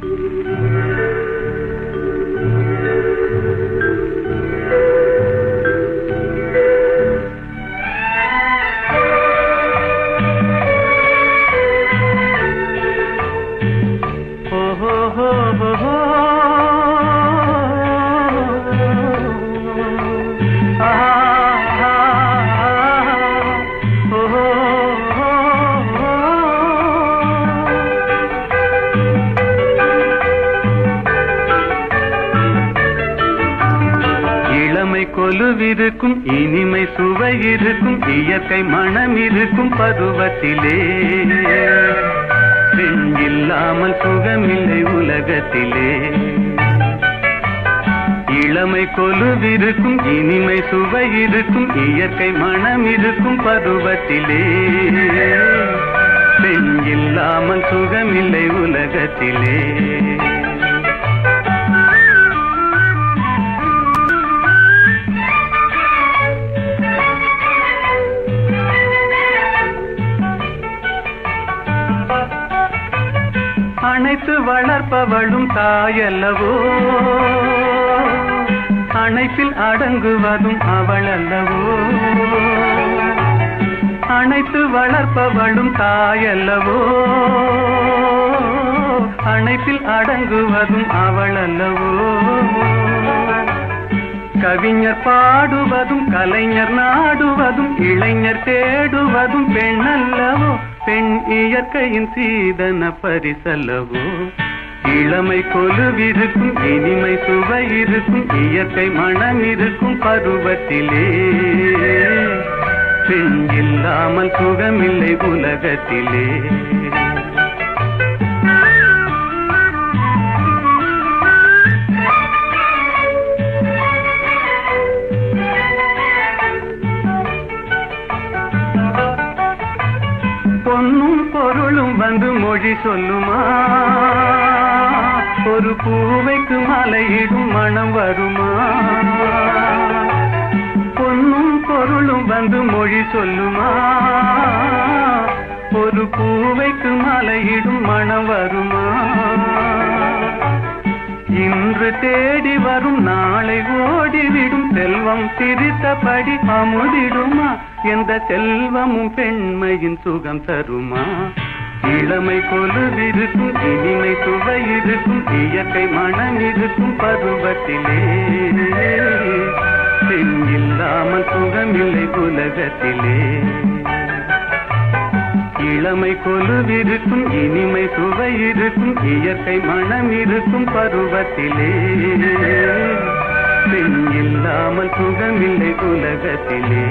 Música கொலுவிருக்கும் இனிமை சுவை இருக்கும் இயற்கை மனம் இருக்கும் பருவத்திலே. பெண் இல்லாமல் சுகமில்லை உலகத்திலே. இளமை கொலுவிருக்கும் இனிமை சுவை இருக்கும் இயற்கை மனம் இருக்கும் பருவத்திலே. பெண் இல்லாமல் சுகமில்லை உலகத்திலே. அனைத்து வளர்ப்பவளும் தாயல்லவோ? அனைத்தில் அடங்குவதும் அவளல்லவோ? அல்லவோ அனைத்து வளர்ப்பவளும் தாயல்லவோ? அனைத்தில் அடங்குவதும் அவளல்லவோ? கவிஞர் பாடுவதும் கலைஞர் நாடுவதும் இளைஞர் தேடுவதும் பெண்ணல்லவோ? பெண் இயற்கையின் சீதன பரிசல்லவோ இளமை கொலுவிருக்கும் இனிமை சுவை இருக்கும் இயற்கை மனம் இருக்கும் பருவத்திலே. பெண் இல்லாமல் சுகமில்லை உலகத்திலே. பொருளும் வந்து மொழி சொல்லுமா? ஒரு பூவைக்கு மலையிடும் மனம் வருமா? பொன்னும் பொருளும் வந்து மொழி சொல்லுமா? ஒரு பூவைக்கு மலையிடும் மனம் வருமா? இன்று தேடி வரும் நாளை ஓடிவிடும் செல்வம் சிரித்தபடி அமுதிடுமா? எந்த செல்வமும் பெண்மையின் சுகம் தருமா? இளமை கொலுவிருக்கும் இனிமை சுவை இருக்கும் இயற்கை மனம் இருக்கும் பருவத்திலே. பெண் இல்லாமல் சுகமில்லை உலகத்திலே. இளமை கொலுவிருக்கும் இனிமை சுவை இருக்கும் இயற்கை மனம் இருக்கும் பருவத்திலே. பெண் இல்லாமல் சுகமில்லை உலகத்திலே.